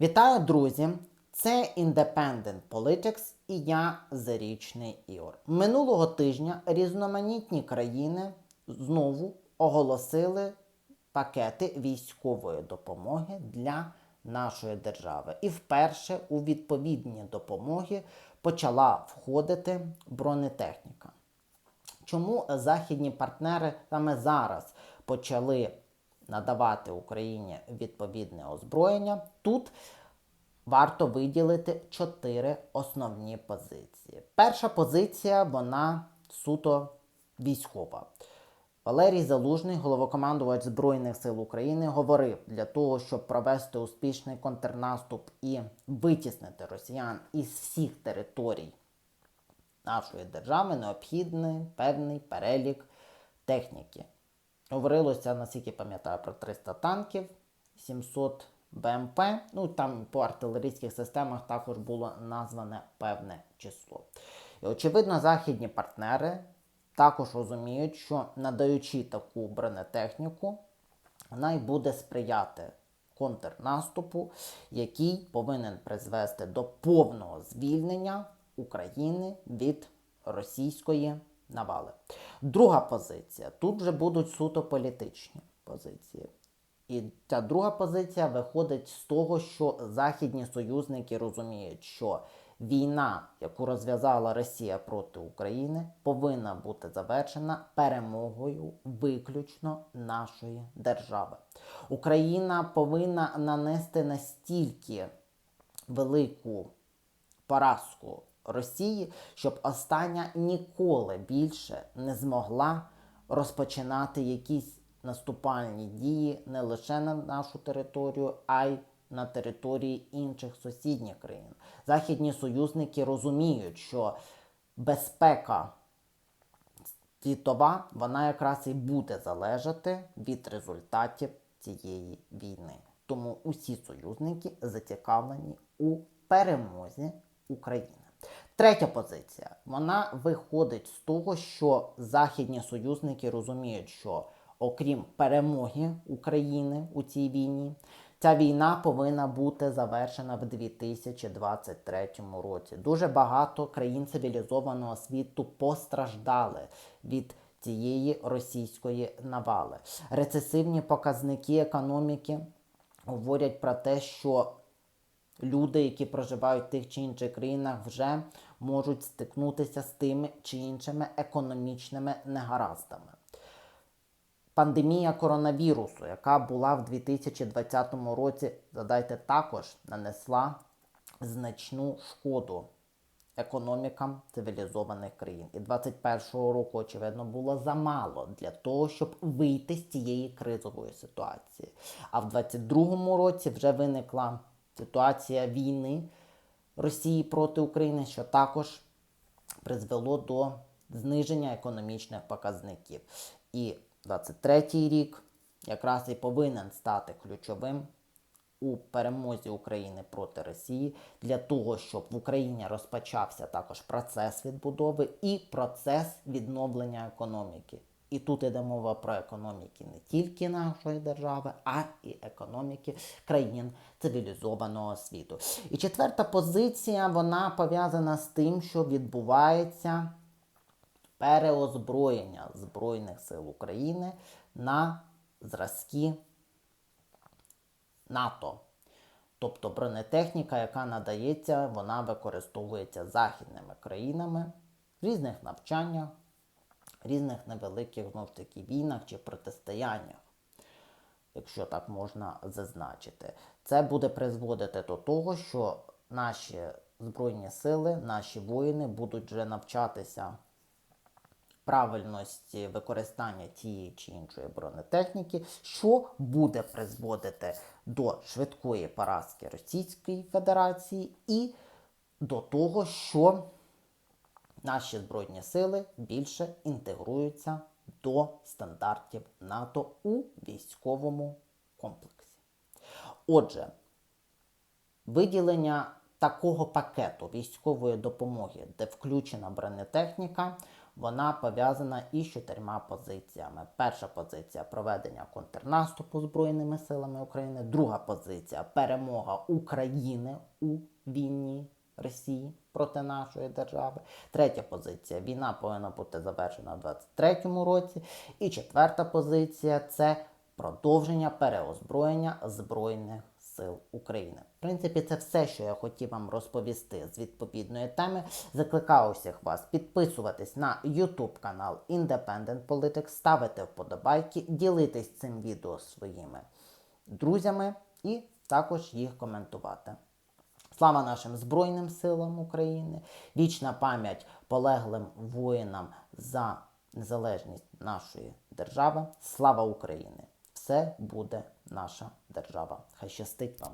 Вітаю, друзі! Це Independent Politics і я Зарічний Ігор. Минулого тижня різноманітні країни знову оголосили пакети військової допомоги для нашої держави. І вперше у відповідні допомоги почала входити бронетехніка. Чому західні партнери саме зараз почали надавати Україні відповідне озброєння? Тут варто виділити чотири основні позиції. Перша позиція вона суто військова. Валерій Залужний, головокомандувач Збройних сил України, говорив для того, щоб провести успішний контрнаступ і витіснити росіян із всіх територій нашої держави, необхідний певний перелік техніки. Говорилося, наскільки пам'ятаю, про 300 танків, 700 БМП. Ну там по артилерійських системах також було назване певне число. І очевидно, західні партнери також розуміють, що надаючи таку бронетехніку, вона й буде сприяти контрнаступу, який повинен призвести до повного звільнення України від російської навали. Друга позиція. Тут вже будуть суто політичні позиції. І ця друга позиція виходить з того, що західні союзники розуміють, що війна, яку розв'язала Росія проти України, повинна бути завершена перемогою виключно нашої держави. Україна повинна нанести настільки велику поразку Росії, щоб остання ніколи більше не змогла розпочинати якісь наступальні дії не лише на нашу територію, а й на території інших сусідніх країн. Західні союзники розуміють, що безпека світова, вона якраз і буде залежати від результатів цієї війни. Тому усі союзники зацікавлені у перемозі України. Третя позиція. Вона виходить з того, що західні союзники розуміють, що окрім перемоги України у цій війні, ця війна повинна бути завершена в 2023 році. Дуже багато країн цивілізованого світу постраждали від цієї російської навали. Рецесивні показники економіки говорять про те, що люди, які проживають в тих чи інших країнах, вже можуть стикнутися з тими чи іншими економічними негараздами. Пандемія коронавірусу, яка була в 2020 році, задайте також нанесла значну шкоду економікам цивілізованих країн. І 2021 року, очевидно, було замало для того, щоб вийти з цієї кризової ситуації. А в 2022 році вже виникла ситуація війни Росії проти України, що також призвело до зниження економічних показників. І 23-й рік якраз і повинен стати ключовим у перемозі України проти Росії для того, щоб в Україні розпочався також процес відбудови і процес відновлення економіки. І тут йде мова про економіки не тільки нашої держави, а і економіки країн цивілізованого світу. І четверта позиція вона пов'язана з тим, що відбувається переозброєння Збройних сил України на зразки НАТО. Тобто бронетехніка, яка надається, вона використовується західними країнами в різних навчаннях, різних невеликих знов таки війнах чи протистояннях, якщо так можна зазначити. Це буде призводити до того, що наші Збройні сили, наші воїни будуть вже навчатися правильності використання тієї чи іншої бронетехніки, що буде призводити до швидкої поразки Російської Федерації і до того, що наші Збройні сили більше інтегруються до стандартів НАТО у військовому комплексі. Отже, виділення такого пакету військової допомоги, де включена бронетехніка, вона пов'язана із чотирма позиціями. Перша позиція проведення контрнаступу Збройними силами України. Друга позиція перемога України у війні Росії проти нашої держави. Третя позиція війна повинна бути завершена у 2023 році. І четверта позиція це продовження переозброєння Збройних сил України. В принципі, це все, що я хотів вам розповісти з відповідної теми. Закликаю усіх вас підписуватись на YouTube канал Independent Politics, ставити вподобайки, ділитись цим відео своїми друзями і також їх коментувати. Слава нашим Збройним силам України, вічна пам'ять полеглим воїнам за незалежність нашої держави. Слава Україні! Все буде наша держава. Хай щастить вам!